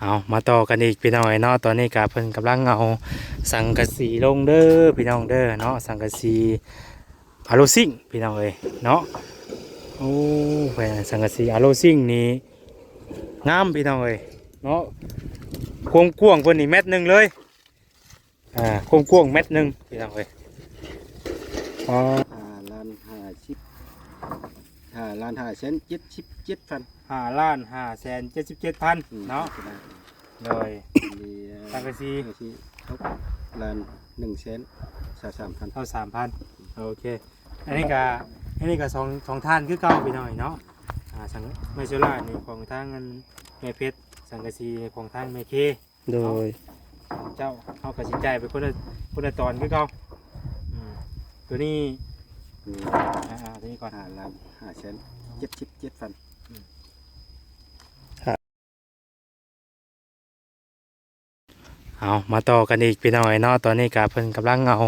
เอามาต่อกันอีกพี่น้องไอ้เนาะตอนนี้กาเพิ่นกำลังเอาสังกะสีลงเด้อพี่น้องเด้อเนาะสังกะสีอะโลซิงพี่น้องเอ้ยเนาะโอ้แหวนสังกะสีอะโลซิงนี่งามพี่น้องเอ้ยเนาะความกว้างเพิ่นนี่เม็ดหนึงเลยอ่าความกว้างเม็ดหนึงพี่น้องเอ้ยอ๋อห้าล้านห้าสิบห้าล้านห้าแสนเจ็ดสิบเจ็ดพัน ห้าล้านห้าแสนเจ็ดสิบเจ็ดพันเนาะโดยมีสังกะสีสังกะสีหกล้านหนึ่งแสนสามสามพันเท่าสามพันโอเค อันนี้ก็อันนี้ก็สองสองท่านคือเก่าไปหน่อยเนาะอ่าสังไมเซล่านี่ของทางเงินแม่เพชรสังกะสีของทางแม่เคโดยเจ้าเขากระสินใจไปคนละคนละตอนคือเก่าอืมตัวนี้มีอ่าอ่าตัวนี้ก่อนห้าล้านห้าแสนเจ็ดสิบเจ็ดพัน เอามาต่อกันอีกพี่น้องไอ้เนาะตอนนี้กาเพิ่นกำลังเอา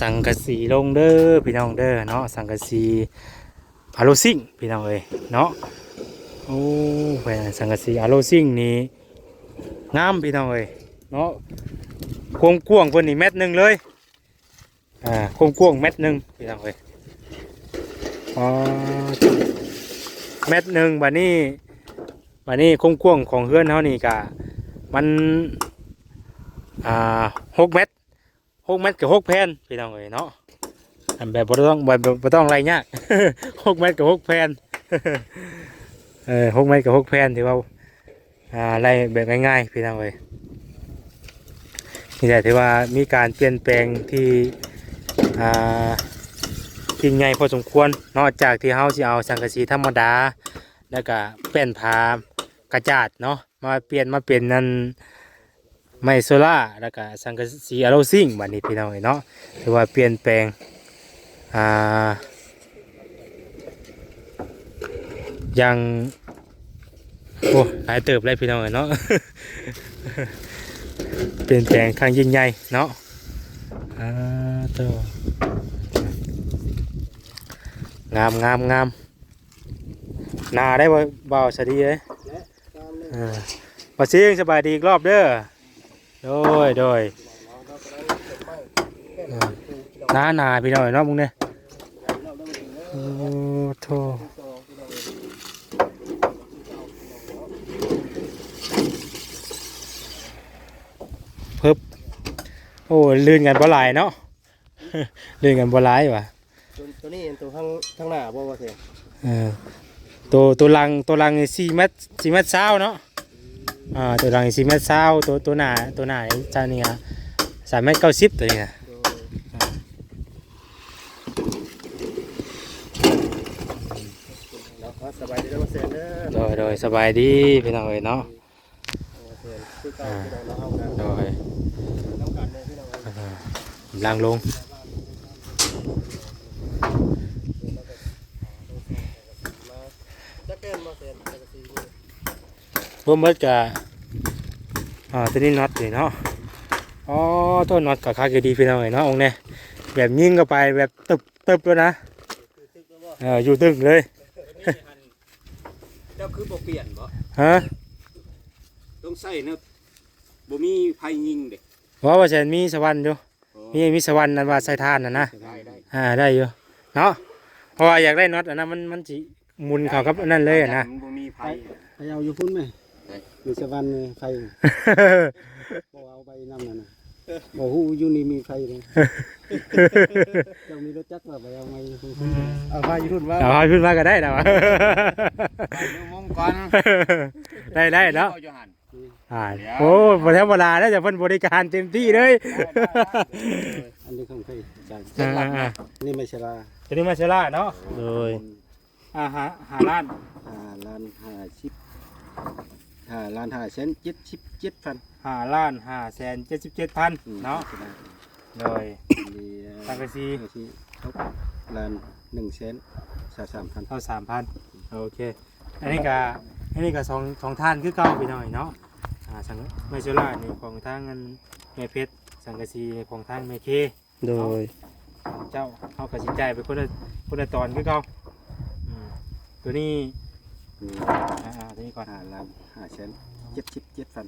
สังกะสีลงเด้อพี่น้องเด้อเนาะสังกะสีอะโลซิงพี่น้องเอ้ยเนาะโอ้แหวนสังกะสีอะโลซิงนี่งามพี่น้องเอ้ยเนาะความกวงเพิ่นนี่เม็ดหนึงเลยอ่าความกวงเม็ดหนึงพี่น้องเอ้ยอ๋อเม็ดหนึงบัดนี้บัดนี้ความกวงของเฮือนเฮานี่กะมัน อ่าหกเม็ดหกเม็ดกับหกแผ่นพี่น้องเอ้ยเนาะอันแบบบ่ต้องแบบบ่ต้องอะไรยากหกเม็ดกับหกแผ่นเออหกเม็ดกับหกแผ่นถือว่าอ่าไล่แบบง่ายๆพี่น้องเอ้ยนี่แหละถือว่ามีการเปลี่ยนแปลงที่อ่าที่ใหญ่พอสมควรนอกจากที่เฮาสิเอาสังกะสีธรรมดา แล้วก็แป้นผ้ากระจาดเนาะมาเปลี่ยนมาเป็นนั่น ไมโซล่าแล้วก็สังกะสีอะโรซิงบัดนี้พี่น้องเอ้ยเนาะถือว่าเปลี่ยนแปลงอ่าย่างโอ้หลายเติบเลยพี่น้องเอ้ยเนาะเปลี่ยนแปลงครั้งยิ่งใหญ่เนาะอ่าโตงามงามงามนาได้บ่เบาสวัสดีเอ้ยเออมาซิงสบายดีอีกรอบเด้อ โดยโดยหน้าหนาพี่น้อยเนาะมึงเนี่ยโอ้โธ่เพิ่บโอ้ลื่นกันบ่หลายเนาะลื่นกันบ่หลายว่ะตัวนี้ตัวข้างข้างหน้าบ่ว่าเสียเออตัวตัวลังตัวลังสี่เมตรสี่เมตรเช้าเนาะ อ่าตัวลังสี่เมตรเช้าตัวตัวหนาตัวหนาเจ้านี่ฮะสามเมตรเก้าสิบตัวนี้นะเนาะสบายดีแล้วมาเสียเด้อโดยโดยสบายดีพี่น้องเอ้ยเนาะมาเสียคือเก่าพี่น้องเราเอากันโดยน้ำกันเลยพี่น้องอ่าลังลง จะเกินมาเสียสังกะสีนี่ รวมเบิดกับอ่าตัวนี้น็อตนี่เนาะอ๋อตัวน็อตกับคาเกดีพี่น้องเอ้ยเนาะองค์เนี่ยแบบยิงเข้าไปแบบตึบตึบเลยนะเอออยู่ตึงเลยเจ้าคือบ่เปลี่ยนบ่ฮะต้องใส่เนาะบ่มีไผยิงเด็กว่าว่าจะมีสวรรค์อยู่มีมีสวรรค์นั่นว่าใส่ทานน่ะนะได้ได้อ่าได้อยู่เนาะเพราะว่าอยากได้น็อตอันนั้นมันมันจิหมุนเข้ากับอันนั่นเลยอะนะมันบ่มีไผไปเอาอยู่พุ่นไหม มีสวรรค์มีไฟบ่เอาไปนำนั่นน่ะบ่ฮู้อยู่นี่มีไฟเลยเจ้ามีรถจักรว่าไปเอาไงเอาไฟอยู่พุ่นว่าเอาให้ขึ้นมาก็ได้นะวะไปดูมงก่อนได้ได้เนาะเอาอยู่หั่นอ่าโอ้บ่ธรรมดาแล้วจะเพิ่นบริการเต็มที่เลย อันนี้ของไฟใช่อ่าอ่านี่ไม่ใช่ลาตัวนี้มาเชล่าเนาะโดยอ่าหาหาล้านห้าล้านห้าสิบ ห้าล้านห้าแสนเจ็ดสิบเจ็ดพันหาล้านห้าแสนเจ็ดสิบเจ็ดพันเนาะโดยมีสังกะสีสังกะสีหกล้านหนึ่งแสนสามสามพันเท่าสามพันโอเค อันนี้ก็อันนี้ก็สองสองท่านคือเก่าไปหน่อยเนาะอ่าสังไมเชล่านี่ของทางเงินแม่เพชรสังกะสีของทางแม่เคโดยเจ้าเขากระสินใจไปคนละคนละตอนคือเขาอืมตัวนี้ มีอ่าอ่าตัวนี้ก่อนห้าล้านห้าแสนเจ็ดสิบเจ็ดพัน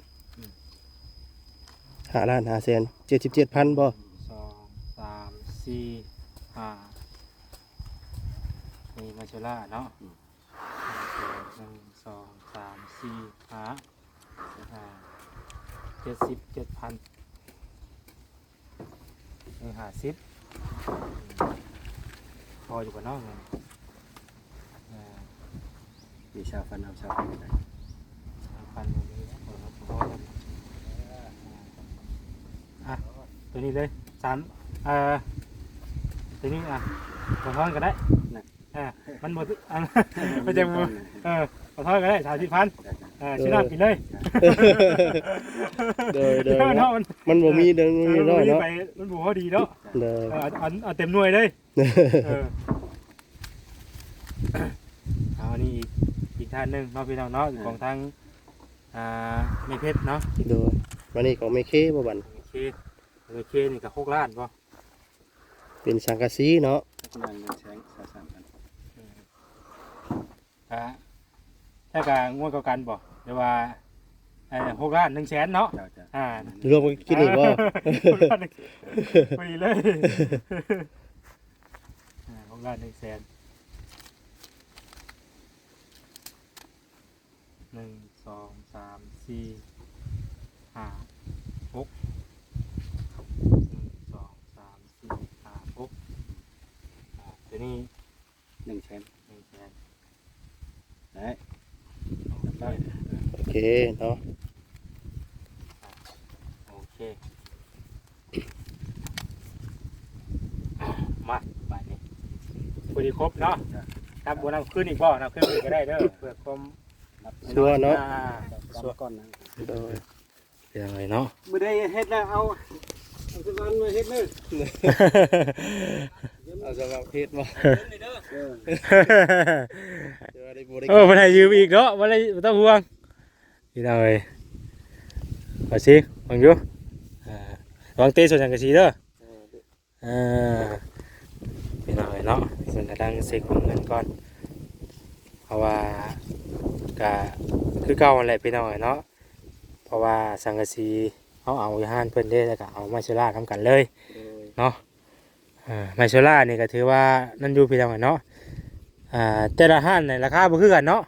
หาล้านหาแสนเจ็ดสิบเจ็ดพันบ่สองสามสี่ห้านี่มาเชล่าเนาะหนึ่งสองสามสี่ห้าอ่าเจ็ดสิบเจ็ดพันหนึ่งห้าสิบพออยู่กับน้องเลยอ่า มีชาวฟันเอาชาวฟันได้พันตัวนี้นะพอแล้วพอแล้วอะตัวนี้เลยสามเอ่อตัวนี้อะขอทอนก็ได้อ่ามันหมดอะมันจะหมดเออขอทอนก็ได้สามสิบพันเออชิ้นน้ำกินเลยเดยเดยมันบ่มีเดินบ่มีน้อยเนาะมันบุพอดีเนาะเดยออเอาเอาเต็มหน่วยเลยเออ กอีกท่านหนึ่งเนาะพี่น้องเนาะของทางอ่าไม่เพชรเนาะโดยวันนี้ของไม่เคบ่บันโอเคโอเคนี่กับหกล้านป่ะเป็นสังกะสีเนาะกำลังเงินแสงสามสามพันอ่าถ้ากับงวดเก่ากันบ่เดี๋ยวว่าเอ่อหกล้านหนึ่งแสนเนาะเจ้าจะอ่ารวมกันกินอีกบ่ หกล้านหนึ่งพอดีเลยอ่าหกล้านหนึ่งแสน หนึ่งสองสามสี่ห้าหกหนึ่งสองสามสี่ห้าหกอ่าเดี๋ยวนี้หนึ่งแสนหนึ่งแสนได้ได้โอเคเนาะโอเคมาบาทนี้พอดีครบเนาะ ครับบัวนำขึ้นอีกบ่นำขึ้นอีกก็ได้เด้อเพื่อความ ชัวร์เนาะอ่สัวก่อนนะโดยเป็นยังไงเนาะไม่ได้เฮ็ดแล้วเอาเอาสวันมาเฮ็ดเลยเอาสำหรับเพชรบ่เออเดี๋ยวได้บ่ได้เออมันให้ยืมอีกเนาะมันเลยบ่ต้องห่วงพี่น้องเอ้ยขอสิฟังอยู่อ่าวางเตะส่วนจังกะสีเด้ออ่าพี่น้องเอ้ยเนาะส่วนกระดังเซ็กของเงินก่อนเพราะว่า ก็คือเก่านั่นแหละพี่น้องเอ้ยเนาะเพราะว่าสังกะสีเขาเอาอยู่ห้านเพิ่นเด้แล้วก็เอามาเชล่าทำกันเลยโดยเนาะอ่าไมโซล่านี่ก็ถือว่านั่นอยู่พี่น้องเนาะอ่าแต่ละห้านในราคาบ่คือกันเนาะ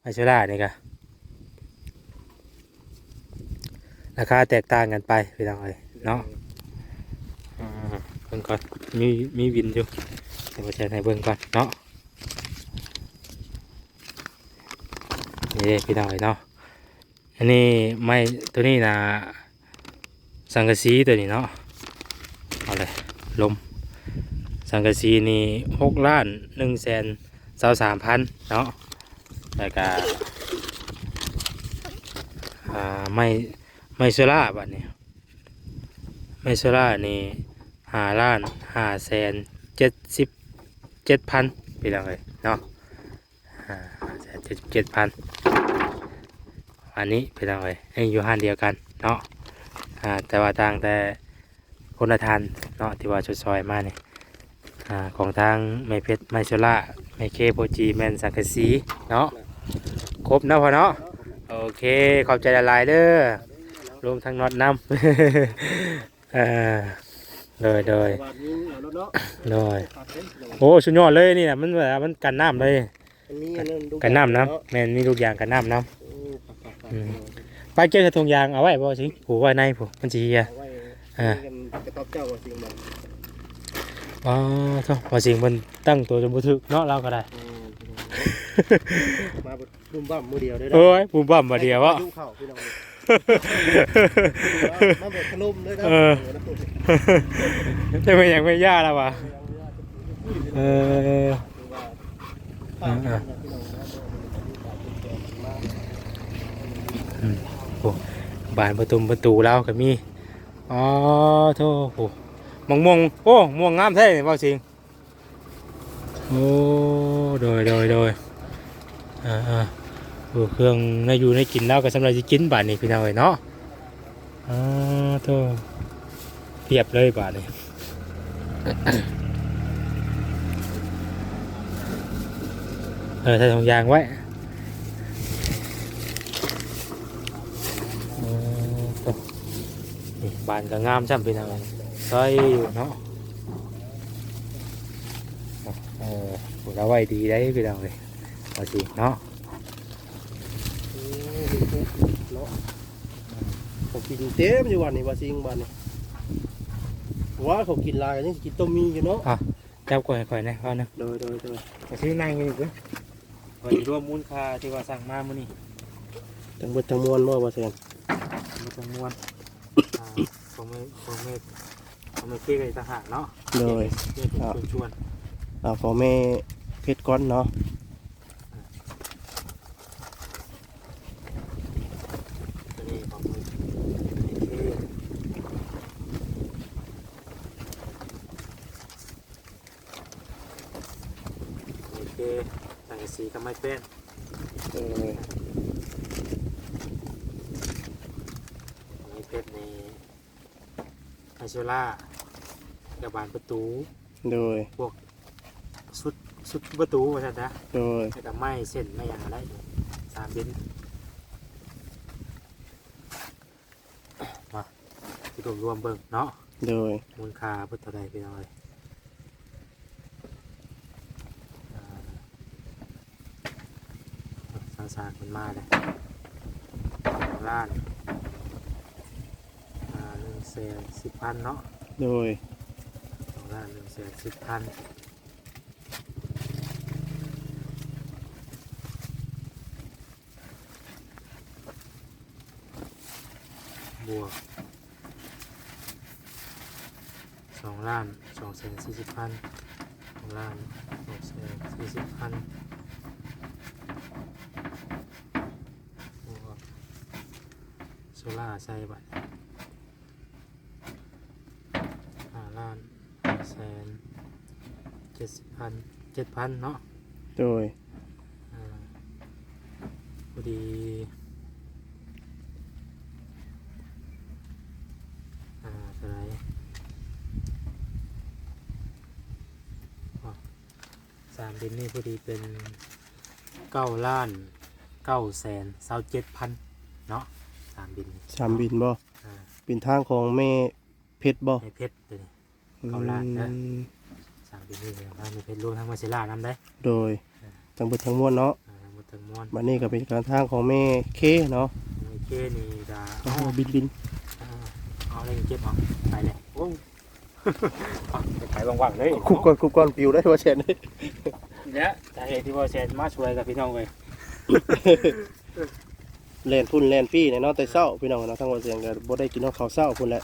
ไมโซล่านี่ก็ราคาแตกต่างกันไปพี่น้องเอ้ยเนาะอ่าเบิ่งก่อนมีมีวินอยู่เดี๋ยวมาแชร์ให้เบิ่งก่อนเนาะ นี่พี่น้องเอ้ยเนาะอันนี้ไม้ตัวนี้นะสังกะสีตัวนี้เนาะเอาเลยลมสังกะสีนี่หกล้านหนึ่งแสนสาสามพันเนาะแล้วก็อ่าไม่ไม่โซล่าบัดนี้ไม่โซล่านี่ห้าล้านห้าแสนเจ็ดสิบเจ็ดพันไปเลยเนาะ เจ็ดเจ็ดพันอันนี้ไปเลยยังอยู่ห้านเดียวกันเนาะอ่าแต่ว่าต่างแต่คนละทันเนาะที่ว่าชดซอยมาเนี่ยอ่าของทางไมเพชรไมโซล่าไมเคโปจีแมนสังกะสีเนาะครบเนาะพอเนาะโอเคขอบใจละลายๆเด้อรวมทั้งน็อตน้ำเออเลยเลยบาทนี้เอาแล้วเนาะเลยฝากเพิ่นโอ้สุดยอดเลยนี่นะมันแบบมันกันน้ำเลย มันมีอันนั้นดูกันน้ำเาน้ำแมนมีทุกอย่างกันน้ำน้โอ้ฝากฝากฝากอืมำไปเก็บกระทงยางเอาไว้บ่สิผูกไว้ในผูมันจีเฮียเอาไว้อ่ากันกระต๊อบเจ้าว่าสิ่งมันอ๋อโถ่พอสิงมันตั้งตัวจนบุถึกเนาะเราก็ได้ อืมมาบุบุ้มบ้ามมือเดียวได้โอ้ยปูบั่มมาเดียววะดูเข้าพี่น้องมาแบบขนมเลยนะเออ จะไม่ยังไม่ย่าแล้ววะเออ อ่าบานประตูประตูแล้วก็มีอ๋อโธ่โหมองม่วงโอ้ม่วงงามแท้เลยว่าจริงโอ้โดยโดยโดยอ่าอ่าโอ้เครื่องในอยู่ในกินแล้วก็สำหรับจะกินบาทนี้พี่น้องเอ้ยเนาะอ๋อโธ่เทียบเลยบาทนี้ เออใส่ถุงยางไว้บานก็งามช่ำเป็นอะใส่อยู่เนาะเออเราไว้ดีได้พี่น้องเลยเอาสิเนาะเนาะขากินเต็มอยู่วันนี้ว่าสิงบานนี้ว่าเขากินลายกันยังกินต้มมีอยู่เนาะอะจับก่อยก่อยนะเอานะโดยโดยโดยสินั่งอยู่วย ก่อยรวมมูลค่าที่ว่าสั่งมามื้อนี้ทั้งเบิดทั้งมวลบ่ว่าแซนมีจำนวนอ่าผมไม่ผมไม่ผมไม่เกี่ยกับทหารเนาะโดยเกี่ยกับชวนอ่าพ่อแม่เพชรก้อนเนาะ ตัวนี้ของมือโอเคโอเคสังกะสีก็ไม่เป็น โดย ไม่เป็นในไอ โซล่ากับบานประตู โดยสุดสุดประตูว่าซั่นนะโดย แล้วก็ไม้เส้นไม่อย่างไรสามบินมาที่รวมรวมเบิ่งเนาะ โดย มูลค่าเพิ่นเท่าใดพี่น้อยอ่าสางสางมันมาเลยสองล้านอ่าหนึ่ง แสนสิบพันเนาะโดยสองล้านหนึ่งแสนสิบพันบวกสองล้านสองแสนสี่สิบพันสองล้านสองแสนสี่สิบพันบวกโซล่าร์ใส่บัตรห้าล้านห้าแสนเจ็ดสิบ พันเจ็ดพันเนาะโดยอ่าพอดีอ่าเท่าไหรอ๋อสามบินนี่พอดีเป็นเก้าล้านเก้าแสนเศร้าเจ็ดพันเนาะสามบินสามบินบ่อ่าเป็นทางของแม่เพชรบ่ในเพชรเลยเก้าล้านนะ อืม สามบินนี่เลยว่ามีเพชรรวมทั้งมาเซล่านำได้โดยทั้งเบิดทั้งมวลเนาะอ่าหมดทั้งมวลบัดนี้ก็เป็นการทางของแม่เคเนาะมีเคนี่ก็โอ้เอาบินบินเอาเอาอะไรเก็บเอาไปเลยโอ้เอาไปขายว่างๆเลยคุกก่อนคุกก่อนปิวได้ว่าแซนเนี่ยสาเหตุที่ว่าเซนมาช่วยกับพี่น้องเลยแล่นพุ่นแล่นปี้เนี่ยเนาะแต่เช้าพี่น้องเนาะทั้งว่าแซนก็บ่ได้กินเนาะข้าวเช้าพุ่นแหละ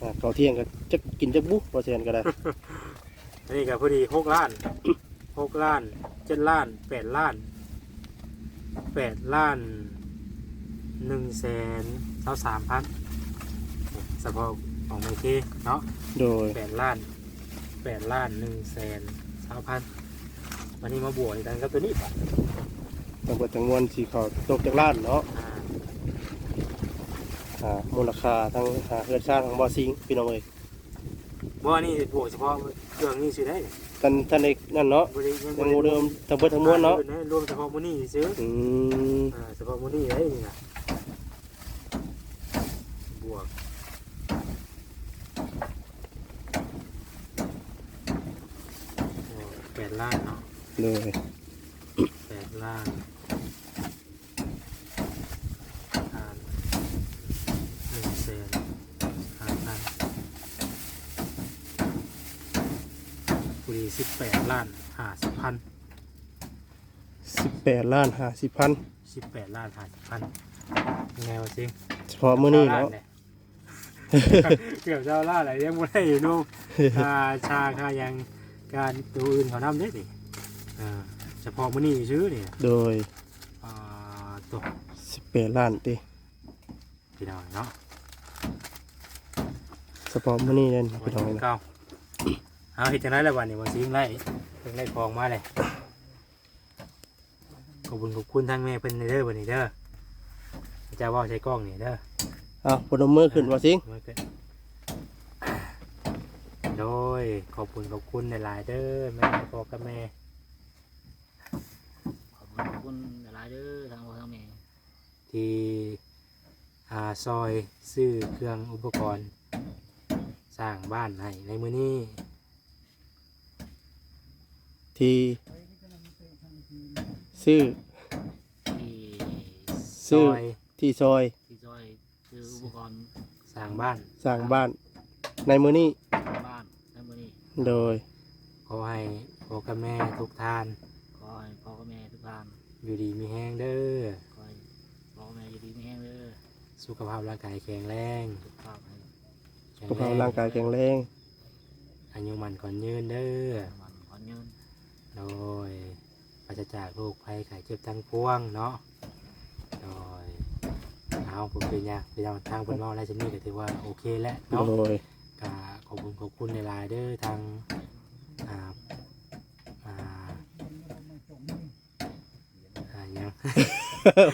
อ่าข้าวเที่ยงก็จะกินจักบุว่าแซนก็ได้ อันนี้ก็พอดีหกล้านหกล้านเจ็ดล้านแปดล้านแปดล้านหนึ่งแสนเท่าสามพันเฉพาะของเมเคเนาะโดยแปดล้านแปดล้านหนึ่งแสนสามพันวันนี้มาบวกกันกับตัวนี้ป่ะทั้งเบิดทั้งมวลสิเขาตกจากล้านเนาะอ่าอ่ามูลค่าทั้งอ่าเฮือนสร้างของบ่อซิงพี่น้องเอ้ย บ่อันนี้บวกเฉพาะเครื่องนี้สิได้ท่านท่านเอกนั่นเนาะบริยังโมเดิมทั้งเบิดทั้งมวลเนาะรวมเฉพาะมูนี่ซื้ออืมอ่าเฉพาะมูนี่ได้นี่นะบวกโอ้แปดล้านเนาะเลยแปดล้านอ่านหนึ่งแสนห้าพันบุรี สิบแปดล้านห้าสิบพันสิบแปดล้านห้าสิบพันสิบแปดล้านห้าสิบพันยังไงวะซิเฉพาะมื้อนี้เนาะ เกือบเจ้าล้านอะไรยังไม่ได้อยู่นู่นค่าชาค่ายังการตัวอื่นเขานำได้สิอ่าเฉพาะมื้อนี้ซื้อนี่โดยอ่าตัวสิบแปดล้านติพี่น้องเนาะเฉพาะมื้อนี้เด่นวันพี่น้องที่นะเก้า เอาเห็นจังไรแล้ววันนี้วันซิงไล่เพิ่งได้ของมาเลยขอบคุณขอบคุณทางแม่เพิ่นเด้อวันนี้เด้อเจ้าว่าใช้กล้องนี่เด้อเอาพนมมือขึ้นว่าซิงมือขึ้นโดยขอบคุณขอบคุณหลายๆเด้อแม่พ่อกับแม่ขอบคุณขอบคุณหลายๆเด้อทางพ่อทางแม่ที่อ่าซอยซื้อเครื่องอุปกรณ์ สร้างบ้านให้ในมื้อนี้ ที่ซื้อที่ซื้ซออยที่ซอยที่ซอยคืออุปกรณ์สร้างบ้าน สร้างบ้าน ในมือนี้บ้านและมื้อนี้โดย ขอให้พ่อกับแม่ทุกท่าน ขอให้พ่อกับแม่ทุกท่านอยู่ดีมีแห้งเด้อ ขอให้พ่อกับแม่อยู่ดีมีแห้งเด้อสุขภาพร่างกายแข็งแรงสุขภาพให้แข็งสุขแรภาพงร่างกายแข็งแรงอายุมันก่อนยืนเด้อ มันขอนยืน โดยปราศจากโรคภัยไข้เจ็บทั้งปวงเนาะโดยเอาผมเป็นยังเป็นยังทางเป็นว่าอะไรชนิดก็ถือว่าโอเคแล้วเนาะโดยก็ขอบคุณขอบคุณในไลน์เด้อทางอ่าอ่าอ่ายัง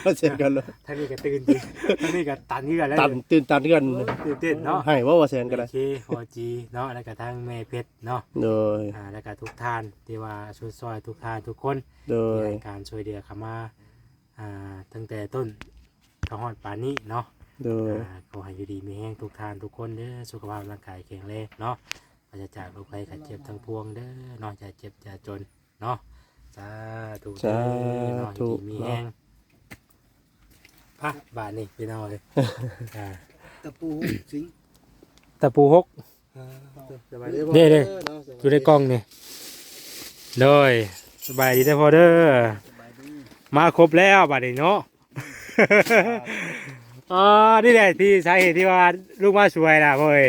ว่าเสร็จกันเลยท่านนี้ก็ตื่นดิท่านนี้ก็ตันนี่กันแล้วตันตื่นตันกันตื่นเต้นเนาะให้ว่าว่าเสร็จกันเลโอยเคพอจีเนาะแล้วก็ทางแม่เพชรเนาะโดยอ่าแล้วก็ทุกท่านที่ว่าช่วยซอยทุกท่านทุกคนโดที่ยให้การช่วยเหลือเขามาอ่าตั้งแต่ต้นกระหอดป่านนี้เนาะโดยอ่าขอให้อยู่ดีมีแห้งทุกท่านทุกคนเด้อสุขภาพร่างกายแข็งแรงเนาะปราศจากโรคภัยไข้เจ็บทั้งปวงเด้อนอกจากเจ็บจะจนเนาะสาธุเด้อเนาะอยู่ดีมีแห้ง พะบาทนี่พี่น้องเลยอ่าตะปูสิงตะปูหกเด้เด้อยู่ในกล้องนี่โดยสบายดีแต่พอเด้อมาครบแล้วบาทนี้เนาะ อ๋อนี่แหละที่สาเหตุที่ว่าลูกมาสวยนะพ่อเอ้ย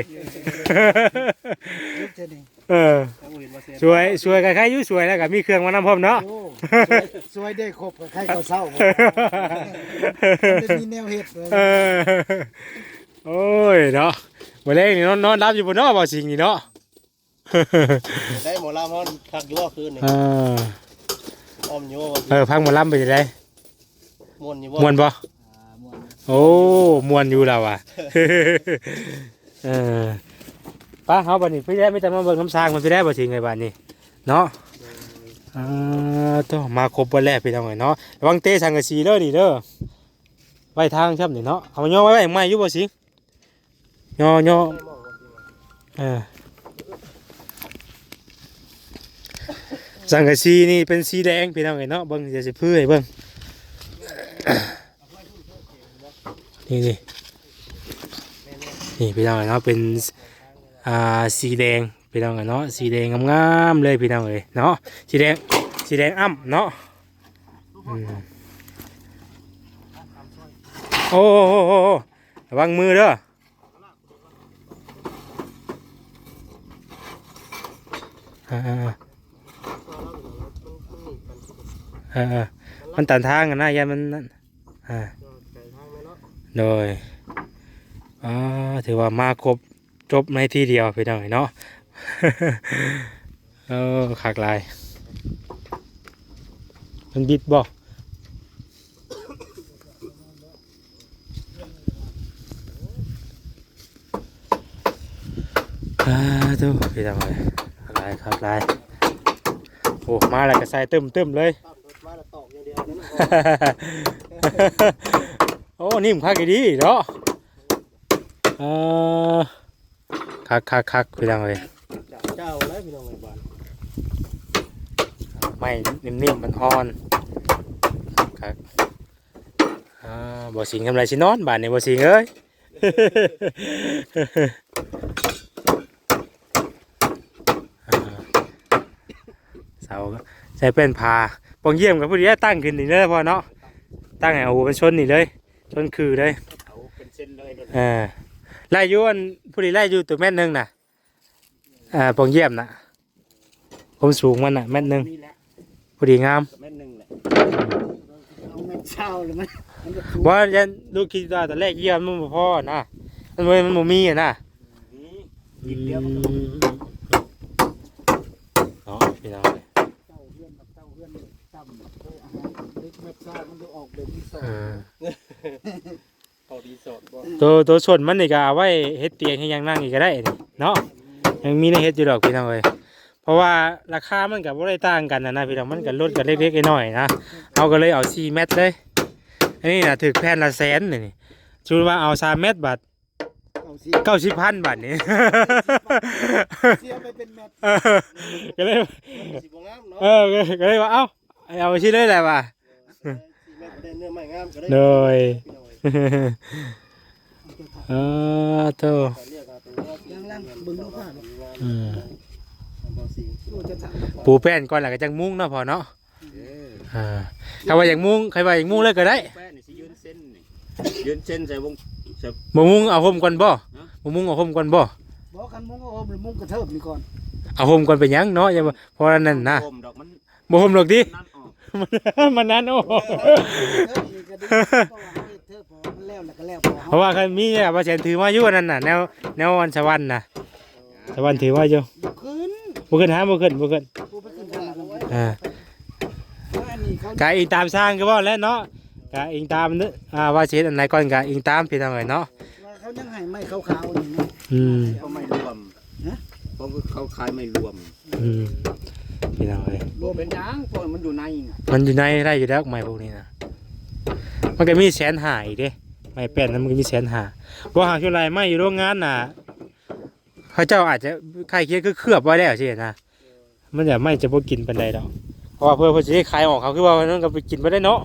ลูกเจนี่ เออสวยสวยกับใครอยุ่สวยแล้วกับมีเครื่องมานำพร้อมเนาะโอ้สวยสวยได้ครบกับใครก็เศร้ามันจะมีแนวเห็ดเลยเออโอ้ยเนาะมื่อแรกนี่นอนนอนรับอยู่บนนอกบ่สิ่งนี่เนาะได้หมอลำเขาคักอยู่ว่าคืนนี่อ่าอ้อมอยู่ว่าเออพังหมาล้ำไปจะได้มวนอยู่มวนบ่อ่าม่วนนะโอ้มวนอยู่แล้วอะเออ ป้าเฮาบัดนี้พี่ได้ไม่จำมาเบิ่งน้ำซางมันพี่ได้บ่สิ่งไงบัดนี้เนาะอ่าต้องมาครบวันแรกพี่น้องเอ้ยเนาะระวังเตะสังกะสีเด้อนี่เด้อไว้ทางครับนี่เนาะเอาย่อไว้ไว้ไม่อยู่บ่สิย่อย่อเออสังกะสีนี่เป็นสีแดงพี่น้องเอ้ยเนาะเบิ่งเดี๋ยวสิพื้ให้เบิ่งนี่นี่นี่พี่น้องเอ้ยเนาะเป็น อ่าสีแดงพี่น้องเอ้ยเนาะสีแดงงามๆเลยพี่น้องเอ้ยเนาะสีแดงสีแดงอ้ำเนาะอโอ้โหระวังมือเด้ออ่ามันตันทางกันนะยันมันนั่นอ่าโดยอ่าถือว่ามาครบ จบในที่เดียวพี่น้องเนาะเออขากลาย มันบิดบ่อาดูพี่น้องเลยขากลายขากลายโอ้มาแล้วก็ใส่เติมเติมเลยโอ้นิ่มคักอีดีเนาะเออ คักคักคักพี่น้องเลยเจ้าแล้วพี่น้องไอ้บ้านไม่นิ่มๆมันอ่อนคักอ่าบ่สิงทำไรสินอนบ้านนี้บ่สิงเอ้ยอ่าเสาใช้เป็นพาปองเยี่ยมกับผู้ดีตั้งขึ้นนี่เลยพอเนาะตั้งให้เอาหัวมันชนนี่เลย ชนคือเลยเอาเป็นเส้นเลยเออ ไล่อยู่อันผู้ดีไล่อยู่ตัวแม่นหนึงน่ะอ่าปองเยี่ยมน่ะผมสูงมันน่ะแม่นหนึงนี่แหละผู้ดีงามแม่นหนึ่งแหละเอาแม่นเช้าเลยมั้ยมันจะว่ายันลูกคิดว่าตอนแรกเยี่ยมมันบ่พอนะมันบ่มันบ่มีอะนะนี่อืมเนาะพี่น้องเอ้ยเจ้าเพื่อนกับเจ้าเพื่อนจำเอออาหารเล็กเม็ดซ่ามันจะออกแบบที่สองเออ เขารีสอร์ทบ่ตัวตัวส่วนมันนี่ก็เอาไว้เฮ็ดเตียงให้ยังนั่งอีกก็ได้นี่เนาะยังมีในเฮ็ดอยู่ดอกพี่น้องเอ้ยเพราะว่าราคามันก็บ่ได้ต่างกันนะนะพี่น้องมันก็ลดกันเล็กๆน้อยๆนะเอาก็เลยเอา4เม็ดเลยอันนี้น่ะถึกแผ่นละแสนนี่นี่ชูว่าเอาสามเม็ดบาทเอาสิเก้าสิบพันบาทนี่ เสียไปเป็นแมตเออก็เลยสิบ่งามเนาะเออก็เลยว่าเอ้าเอาไปชิ้นเลยแหละว่ะสี่เมตรได้เนื้อไม้งามก็ได้โดยพี่น้อง เอ้ยเออโตก็เรียกว่าตัวว่ายังล่างเบิ่งดูผ้าเนาะอืมบ่สิโอ้จะถามปูแป้นก่อนแล้วก็จังมุ้งเนาะพอเนาะเอออ่าถ้าว่าอย่างมุ้งใครว่าอย่างมุ้งเลยก็ได้แป้นนี่สิยืนเส้นนี่ยืนเส้นใส่วงใส่บ่มุ้งเอาห่มก่อนบ่บ่มุ้งเอาห่มก่อนบ่บอกคันมุ้งก็โอมหรือมุ้งกระเทิบนี่ก่อน เอาห่มก่อนไปหยังเนาะอย่ามาเพราะว่านั่นนะโอมดอกมันบ่ห่มหรอกดินั่นออกมันนั้นโอ้ แล้วแล้วก็แล้วพอเพราะว่าใครมีเนี่ยว่าแสนถือมาอยู่นั่นน่ะแนวแนววันสวรรค์น่ะสวรรค์ถือมาอยู่บ่ขึ้นบ่ขึ้นหาบ่ขึ้นบ่ขึ้นกูไปขึ้นกันแล้วกันอ่าอันนี้เขากะอิงตามสร้างก็บ่แล้วเนาะกะอิงตามนึอ่าว่าสิเฮ็ดอันไหนก่อนกะอิงตามพี่น้องเอ้ยเนาะว่าเขายังให้ไม้ขาวๆนี่นะอืมเขาไม่รวมฮะเพราะเขาขายไม่รวมอืมพี่น้องเอ้ย รวมเป็นหยังเพราะมันอยู่ในมันอยู่ในได้อยู่แล้วไม้พวกนี้นะ มันก็มีแสนหาอีกเด้ ไม้แป้นนั้นมันก็มีแสนหาบ่หากอยู่ไรไม้อยู่โรงงานน่ะเขาเจ้าอาจจะใครเคียคือเคลือบไว้แล้วสินะมันจะไม่จะบ่กินปานใดดอกเพราะว่าเพื่อเพิ่นสิได้ขายออกเขาคือว่ามันก็ไปกินบ่ได้เนาะ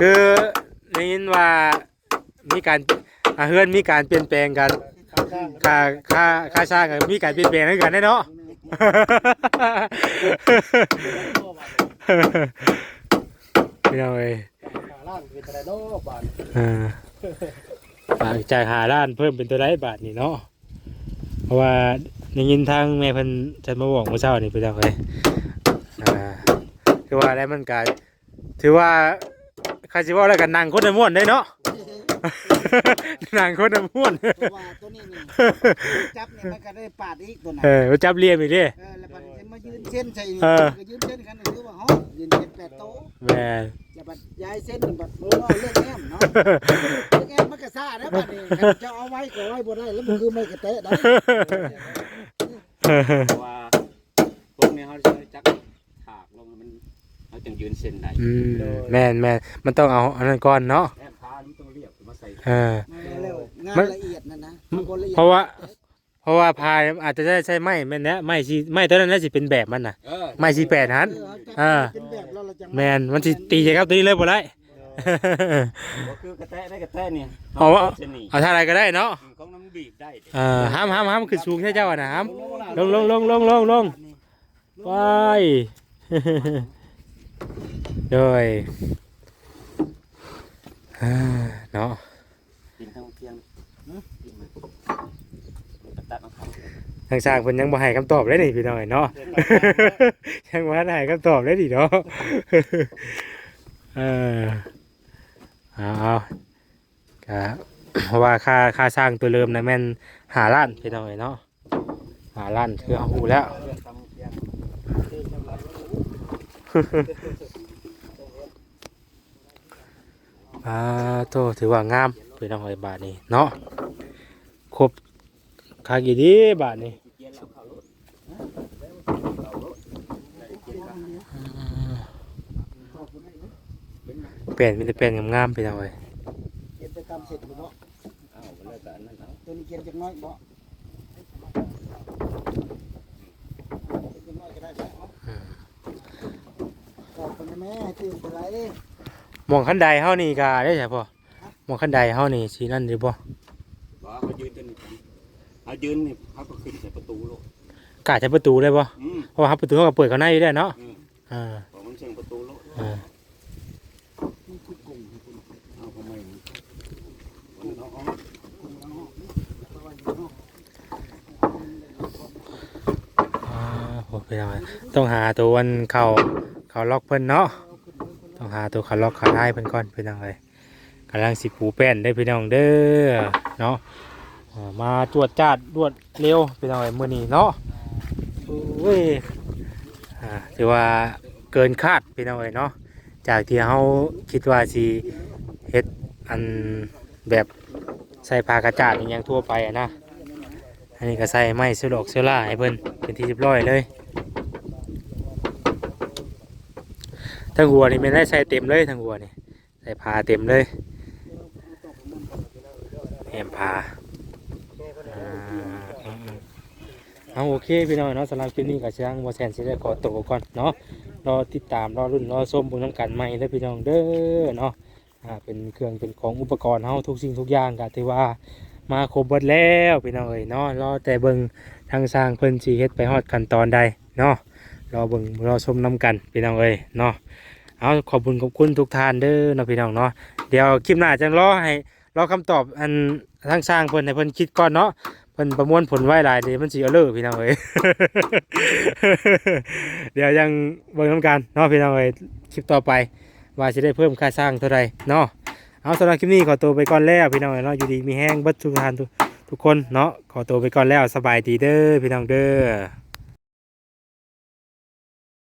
คือได้ยินว่ามีการเฮือนมีการเปลี่ยนแปลงกันค่าค่าค่าสร้างมีการเปลี่ยนแปลงกันได้เนาะ พี่น้องเอ้ยขาล่างเป็นอะไรเนาะบาดอ่าฝากจ่ายหาล้านเพิ่มเป็นตัวไรบาทนี่เนาะเพราะว่าได้ยินทางแม่เพิ่นฉันมาบอกเมื่อเช้านี่พี่น้องเอ้ยอ่าคือว่าได้มันก็ถือว่าใครสิว่าอะไรกันนางคนละม่วนได้เนาะ นางคนละม่วน เพราะว่าตัวนี้นี่จับเนี่ยมันก็ได้ปาดอีกตัวไหนเออมาจับเลียมอีกเด้เออแล้วบัดนี้มายืนเส้นใส่นี่เออ ก็ยืนเส้นกันคือว่าเฮายืนเส้นแปดโต๊ะแม่ แล้วบัดย้ายเส้นบัดบ่ว่าเรื่องแง้มเนาะเรื่องแง้มมันก็ซ่านะบัดนี้คันจะเอาไว้ก็ไว้บ่ได้แล้วมันคือไม่กระเตะได้เพราะว่าพวกนี้เขาจะจักถากลงมันเขาจึงยืนเส้นได้อืมแม่นแม่นมันต้องเอาอันนั้นก่อนเนาะแม่พานี่ต้อง เรียกมาใส่เออมาแล้วงานมัน ละเอียดนั่นะมันบ่ละอียดเพราะว่า เพราะว่าพายอาจจะได้ใช้ไม้แม่นนะไม้สิไม้ตัวนั้นน่าสิเป็นแบบมันน่ะ เออไม้สิแปดหัน เอออ่าเป็นแบบเราเราจังแมนมันสิตีครับตัวนี้เลยบ่ได้ ก็คือกระแตะได้กระแตะเนี่ยเอาว่าเส้นนี้เอาท่าอะไรก็ได้เนาะของน้ำบีบได้เออห้ามห้ามห้ามขึ้นสูงใช่เจ้าอะนะห้ามลงลงลงลงลงลงไป โดยอ่าเนาะ กินทั้งเพียงกินมันกระแตะมันเข้า ทางสร้างเพิ่นยังบ่ให้คำตอบเลยนี่พี่น้อยเนาะ ยังบ่ทันให้คำตอบเลยดิเนาะเออเอาเอาก็เพราะว่าค่าค่าสร้างตัวเริ่มนะแม่นหาล้านพี่น้อยเนาะหาล้านคือเอาหูแล้ว อ่าโตถือว่างามพี่น้องเอ้ยบาทนี้เนาะครบ คากี่ดีบาทนี้เปลี่ยนมีแต่เปลี่ยนงามๆไปหน่อยเก็บไปตามเสร็จบ่เนาะเอาไปเลยแต่อันนั้นเอาตัวนี้เก็บจักน้อยบ่เก็บจักน้อยบ่มองขั้นใดเฮานี่ก็ได้ใช่ป่ะมองขั้นใดเฮานี่สีนั่นหรือป่บอกเขายืนตัวนี้กันเขา ยืนนี่เขาก็ขึ้นใส่ประตูโลกกาจะประตูได้ป่ะอืมเพราะว่าประตูเขาก็เปิดเขาในอยู่ได้เนาะอืมอ่าบอกมันเชิงประตูโลกอ่าเอาทำไมเอาเอาอ่าโอเคเอาไว้ต้องหาตัววันเขาเขาล็อกเพิ่นเนาะต้องหาตัวเขาล็อกเขาได้เพิ่นก่อนเพิ่นเอาไว้กำลังสิปูแป้นได้พี่น้องเด้อเนาะอ่า มาตรวจจัดรวดเร็วพี่น้องเอ้ยมือนี้เนาะโอ้ยถือว่าเกินคาดพี่น้องเอ้ยเนาะจากที่เฮาคิดว่าสิเฮ็ดอันแบบใส่ผ้ากระจาดอย่างทั่วไปอะนะอันนี้ก็ใส่ไม้เสลอกเสล่าให้เพิ่นเป็นที่เรียบร้อยเลยทั้งหัวนี่ไม่ได้ใส่เต็มเลยทั้งหัวนี่ใส่ผ้าเต็มเลยแหมผ้าอ่าอืมๆ เอาโอเคพี่น้องเนาะสำหรับคลิปนี้ก็ช่างบ่แซนสิได้ขอตัวก่อนเนาะรอติดตามรอรุ่นรอส้มบุญน้ำกันใหม่เด้อพี่น้องเด้อเนาะอ่าเป็นเครื่องเป็นของอุปกรณ์เฮาทุกสิ่งทุกอย่างก็ถือว่ามาครบเบิดแล้วพี่น้องเอ้ยเนาะรอแต่เบิ่งทางสร้างเพิ่นสิเฮ็ดไปฮอดขั้นตอนใดเนาะรอเบิ่งรอชมน้ำกันพี่น้องเอ้ยเนาะเอาขอบคุณขอบคุณทุกท่านเด้อเนาะพี่น้องเนาะเดี๋ยวคลิปหน้าจังรอให้รอคำตอบอันทางสร้างเพิ่นให้เพิ่นคิดก่อนเนาะ เพิ่นประมวลผลไว้หลายเดี๋ยวมันสิเอาเลิกพี่น้องเอ้ย เดี๋ยวยังเบิ่งน้ำกันเนาะพี่น้องเอ้ยคลิปต่อไป ว่าสิได้เพิ่มค่าสร้างเท่าไรเนาะเอาสำหรับคลิปนี้ขอตัวไปก่อนแล้วพี่น้องเอ้ยเนาะอยู่ดีมีแห้งเบัดทุกท่านทุกทุกคนเนาะขอตัวไปก่อนแล้วสบายดีเด้อพี่น้องเด้อ